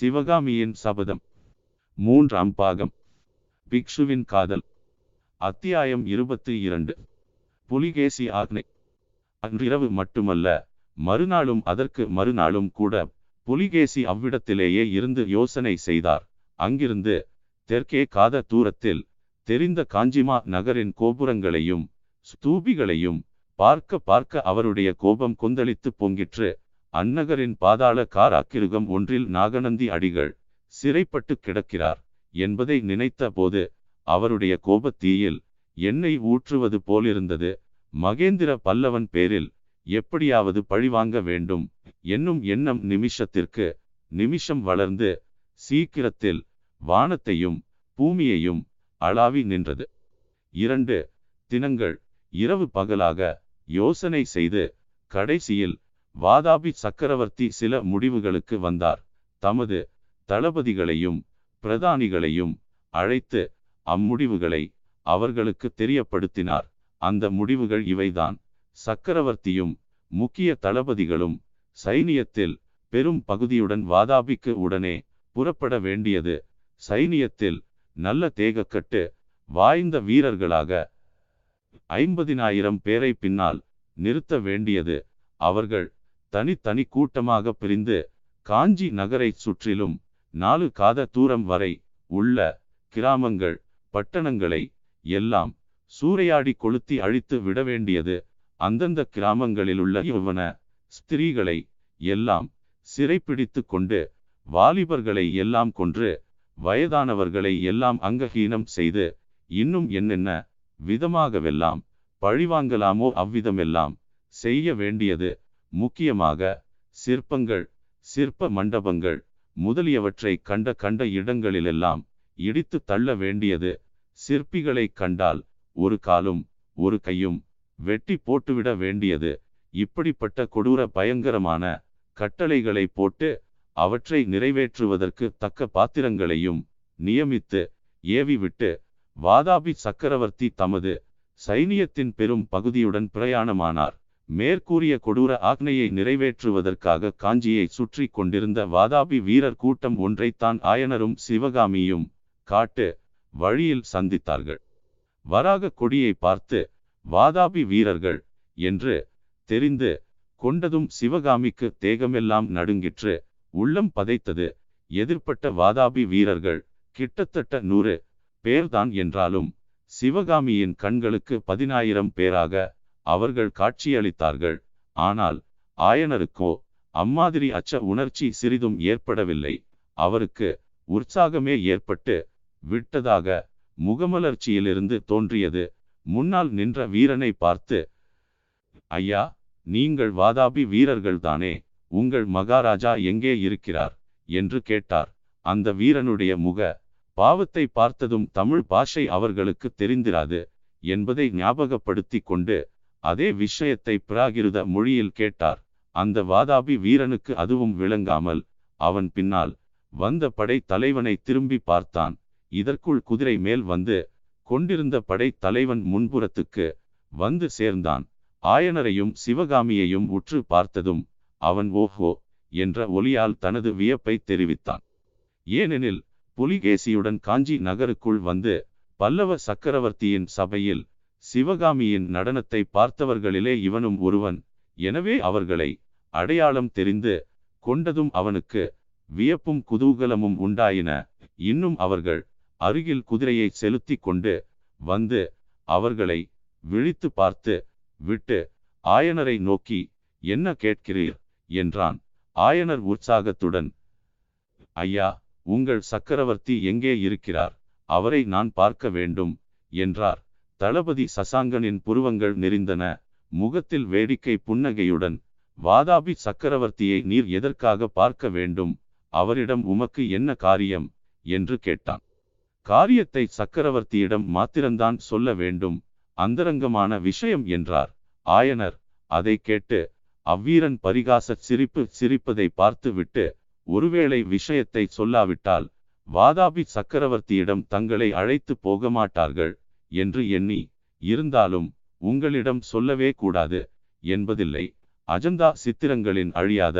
சிவகாமியின் சபதம். மூன்றாம் பாகம். பிக்ஷுவின் காதல். அத்தியாயம் இருபத்தி இரண்டு. புலிகேசி ஆக்னை. அன்றிரவு மட்டுமல்ல மறுநாளும் அதற்கு மறுநாளும் கூட புலிகேசி அவ்விடத்திலேயே இருந்து யோசனை செய்தார். அங்கிருந்து தெற்கே காத தூரத்தில் தெரிந்த காஞ்சிமா நகரின் கோபுரங்களையும் ஸ்தூபிகளையும் பார்க்க பார்க்க அவருடைய கோபம் கொந்தளித்து பொங்கிற்று. அந்நகரின் பாதாள காராக்கிருகம் ஒன்றில் நாகநந்தி அடிகள் சிறைப்பட்டு கிடக்கிறார் என்பதை நினைத்த போது அவருடைய கோபத்தீயில் எண்ணெய் ஊற்றுவது போலிருந்தது. மகேந்திர பல்லவன் பேரில் எப்படியாவது பழிவாங்க வேண்டும் என்னும் எண்ணம் நிமிஷத்திற்கு நிமிஷம் வளர்ந்து சீக்கிரத்தில் வானத்தையும் பூமியையும் அளாவி நின்றது. இரண்டு தினங்கள் இரவு பகலாக யோசனை செய்து கடைசியில் வாதாபி சக்கரவர்த்தி சில முடிவுகளுக்கு வந்தார். தமது தளபதிகளையும் பிரதானிகளையும் அழைத்து அம்முடிவுகளை அவர்களுக்கு தெரியப்படுத்தினார். அந்த முடிவுகள் இவைதான். சக்கரவர்த்தியும் முக்கிய தளபதிகளும் சைனியத்தில் பெரும் பகுதியுடன் வாதாபிக்கு உடனே புறப்பட வேண்டியது. சைனியத்தில் நல்ல தேகக்கட்டு வாய்ந்த வீரர்களாக ஐம்பதினாயிரம் பேரை பின்னால் நிறுத்த வேண்டியது. அவர்கள் தனித்தனி கூட்டமாக பிரிந்து காஞ்சி நகரை சுற்றிலும் நாலு காத தூரம் வரை உள்ள கிராமங்கள் பட்டணங்களை எல்லாம் சூறையாடி கொளுத்தி அழித்து விட வேண்டியது. அந்தந்த கிராமங்களிலுள்ள யௌவன ஸ்திரீகளை எல்லாம் சிறைப்பிடித்து கொண்டு வாலிபர்களை எல்லாம் கொன்று வயதானவர்களை எல்லாம் அங்கஹீனம் செய்து இன்னும் என்னென்ன விதமாகவெல்லாம் பழிவாங்கலாமோ அவ்விதமெல்லாம் செய்ய வேண்டியது. முக்கியமாக சிற்பங்கள் சிற்ப மண்டபங்கள் முதலியவற்றை கண்ட கண்ட இடங்களிலெல்லாம் இடித்து தள்ள வேண்டியது. சிற்பிகளை கண்டால் ஒரு காலும் ஒரு கையும் வெட்டி போட்டுவிட வேண்டியது. இப்படிப்பட்ட கொடூர பயங்கரமான கட்டளைகளை போட்டு அவற்றை நிறைவேற்றுவதற்கு தக்க பாத்திரங்களையும் நியமித்து ஏவிவிட்டு வாதாபி சக்கரவர்த்தி தமது சைனியத்தின் பெரும் பகுதியுடன் பிரயாணமானார். மேற்கூறிய கொடூர ஆக்னையை நிறைவேற்றுவதற்காக காஞ்சியை சுற்றி கொண்டிருந்த வாதாபி வீரர் கூட்டம் ஒன்றைத்தான் ஆயனரும் சிவகாமியும் காட்டு வழியில் சந்தித்தார்கள். வராக கொடியை பார்த்து வாதாபி வீரர்கள் என்று தெரிந்து கொண்டதும் சிவகாமிக்கு தேகமெல்லாம் நடுங்கிற்று. உள்ளம் பதைத்தது. எதிர்ப்பட்ட வாதாபி வீரர்கள் கிட்டத்தட்ட நூறு பேர்தான் என்றாலும் சிவகாமியின் கண்களுக்கு பதினாயிரம் பேராக அவர்கள் காட்சியளித்தார்கள். ஆனால் ஆயனருக்கோ அம்மாதிரி அச்ச உணர்ச்சி சிறிதும் ஏற்படவில்லை. அவருக்கு உற்சாகமே ஏற்பட்டு விட்டதாக முகமலர்ச்சியிலிருந்து தோன்றியது. முன்னால் நின்ற வீரனை பார்த்து ஐயா நீங்கள் வாதாபி வீரர்கள்தானே? உங்கள் மகாராஜா எங்கே இருக்கிறார்? என்று கேட்டார். அந்த வீரனுடைய முக பாவத்தை பார்த்ததும் தமிழ் பாஷை அவர்களுக்கு தெரிந்திராது என்பதை ஞாபகப்படுத்தி கொண்டு அதே விஷயத்தை பிராகிருத மொழியில் கேட்டார். அந்த வாதாபி வீரனுக்கு அதுவும் விளங்காமல் அவன் பின்னால் வந்த படை தலைவனை திரும்பி பார்த்தான். இதற்குள் குதிரை மேல் வந்து கொண்டிருந்த படை தலைவன் முன்புறத்துக்கு வந்து சேர்ந்தான். ஆயனரையும் சிவகாமியையும் உற்று பார்த்ததும் அவன் ஓஹோ என்ற ஒலியால் தனது வியப்பை தெரிவித்தான். ஏனெனில் புலிகேசியுடன் காஞ்சி நகருக்குள் வந்து பல்லவ சக்கரவர்த்தியின் சபையில் சிவகாமியின் நடனத்தை பார்த்தவர்களிலே இவனும் ஒருவன். எனவே அவர்களை அடையாளம் தெரிந்து கொண்டதும் அவனுக்கு வியப்பும் குதூகலமும் உண்டாயின. இன்னும் அவர்கள் அருகில் குதிரையை செலுத்தி கொண்டு வந்து அவர்களை விழித்து பார்த்து விட்டு ஆயனரை நோக்கி என்ன கேட்கிறீர்? என்றான். ஆயனர் உற்சாகத்துடன் ஐயா உங்கள் சக்கரவர்த்தி எங்கே இருக்கிறார்? அவரை நான் பார்க்க வேண்டும் என்றார். தளபதி சசாங்கனின் புருவங்கள் நெறிந்தன முகத்தில் வேடிக்கை புன்னகையுடன் வாதாபி சக்கரவர்த்தியை நீர் எதற்காக பார்க்க வேண்டும்? அவரிடம் உமக்கு என்ன காரியம்? என்று கேட்டான். காரியத்தை சக்கரவர்த்தியிடம் மாத்திரம்தான் சொல்ல வேண்டும். அந்தரங்கமான விஷயம் என்றார். ஆயனர் அதை கேட்டு அவ்வீரன் பரிகாச சிரிப்பு சிரிப்பதை பார்த்துவிட்டு ஒருவேளை விஷயத்தை சொல்லாவிட்டால் வாதாபி சக்கரவர்த்தியிடம் தங்களை அழைத்து போக மாட்டார்கள் என்று எண்ணி இருந்தாலும் உங்களிடம் சொல்லவே கூடாது என்பதில்லை. அஜந்தா சித்திரங்களின் அழியாத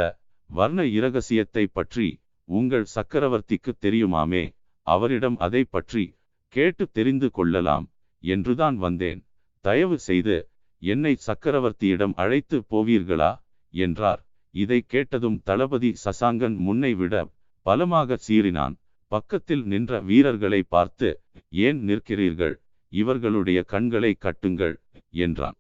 வர்ண இரகசியத்தை பற்றி உங்கள் சக்கரவர்த்திக்கு தெரியுமாமே? அவரிடம் அதை பற்றி கேட்டு தெரிந்து கொள்ளலாம் என்றுதான் வந்தேன். தயவு செய்து என்னை சக்கரவர்த்தியிடம் அழைத்து போவீர்களா? என்றார். இதை கேட்டதும் தளபதி சசாங்கன் முன்னை விட பலமாக சீறினான். பக்கத்தில் நின்ற வீரர்களை பார்த்து ஏன் நிற்கிறீர்கள்? இவர்களுடைய கண்களை கட்டுங்கள் என்றான்.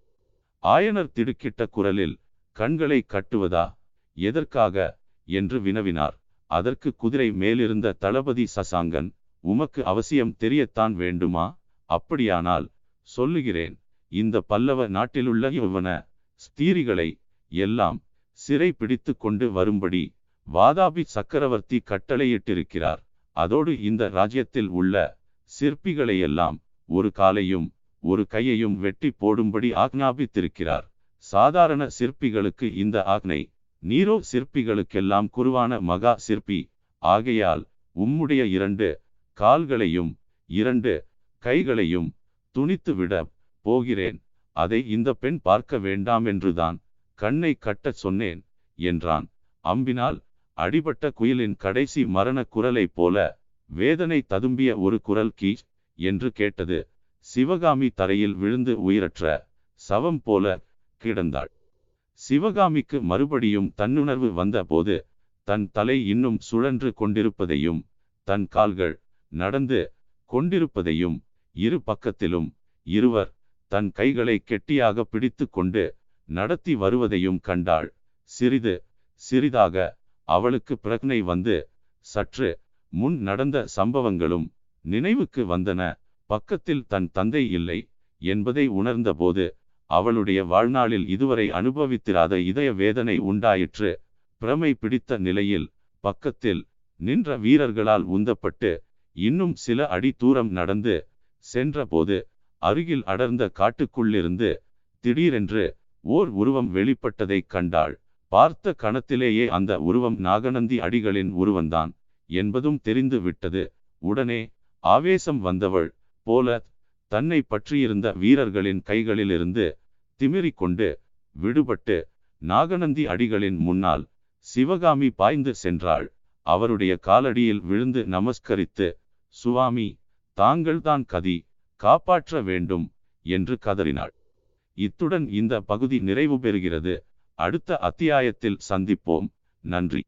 ஆயனர் திடுக்கிட்ட குரலில் கண்களை கட்டுவதா? எதற்காக? என்று வினவினார். அதற்கு குதிரை மேலிருந்த தளபதி சசாங்கன் உமக்கு அவசியம் தெரியத்தான் வேண்டுமா? அப்படியானால் சொல்லுகிறேன் இந்த பல்லவ நாட்டிலுள்ள யௌவன ஸ்தீரிகளை எல்லாம் சிறை பிடித்து கொண்டு வரும்படி வாதாபி சக்கரவர்த்தி கட்டளையிட்டிருக்கிறார். அதோடு இந்த ராஜ்யத்தில் உள்ள சிற்பிகளையெல்லாம் ஒரு காலையும் ஒரு கையையும் வெட்டி போடும்படி ஆக்ஞாபித்திருக்கிறார். சாதாரண சிற்பிகளுக்கு இந்த ஆக்னை நீரோ சிற்பிகளுக்கெல்லாம் குருவான மகா சிற்பி. ஆகையால் உம்முடைய இரண்டு கால்களையும் இரண்டு கைகளையும் துணித்துவிட போகிறேன். அதை இந்த பெண் பார்க்க வேண்டாம் என்றுதான் கண்ணை கட்டச் சொன்னேன் என்றான். அம்பினால் அடிபட்ட குயிலின் கடைசி மரண குரலைப் போல வேதனை ததும்பிய ஒரு குரல் கீ என்று கேட்டது. சிவகாமி தரையில் விழுந்து உயிரற்ற சவம் போல கிடந்தாள். சிவகாமிக்கு மறுபடியும் தன்னுணர்வு வந்த போது தன் தலை இன்னும் சுழன்று கொண்டிருப்பதையும் தன் கால்கள் நடந்து கொண்டிருப்பதையும் இரு பக்கத்திலும் இருவர் தன் கைகளை கெட்டியாக பிடித்து கொண்டு நடத்தி வருவதையும் கண்டாள். சிறிது சிறிதாக அவளுக்கு பிரக்னை வந்து சற்று முன் நடந்த சம்பவங்களும் நினைவுக்கு வந்தன. பக்கத்தில் தன் தந்தை இல்லை என்பதை உணர்ந்தபோது அவளுடைய வாழ்நாளில் இதுவரை அனுபவித்திராத இதய வேதனை உண்டாயிற்று. பிரமை பிடித்த நிலையில் பக்கத்தில் நின்ற வீரர்களால் உந்தப்பட்டு இன்னும் சில அடி தூரம் நடந்து சென்றபோது அருகில் அடர்ந்த காட்டுக்குள்ளிருந்து திடீரென்று ஓர் உருவம் வெளிப்பட்டதைக் கண்டாள். பார்த்த கணத்திலேயே அந்த உருவம் நாகநந்தி அடிகளின் உருவந்தான் என்பதும் தெரிந்து விட்டது உடனே ஆவேசம் வந்தவள் போல தன்னை பற்றியிருந்த வீரர்களின் கைகளிலிருந்து திமிரிக் கொண்டு விடுபட்டு நாகநந்தி அடிகளின் முன்னால் சிவகாமி பாய்ந்து சென்றாள். அவருடைய காலடியில் விழுந்து நமஸ்கரித்து சுவாமி தாங்கள்தான் கதி காப்பாற்ற வேண்டும் என்று கதறினாள். இத்துடன் இந்த பகுதி நிறைவு பெறுகிறது. அடுத்த அத்தியாயத்தில் சந்திப்போம். நன்றி.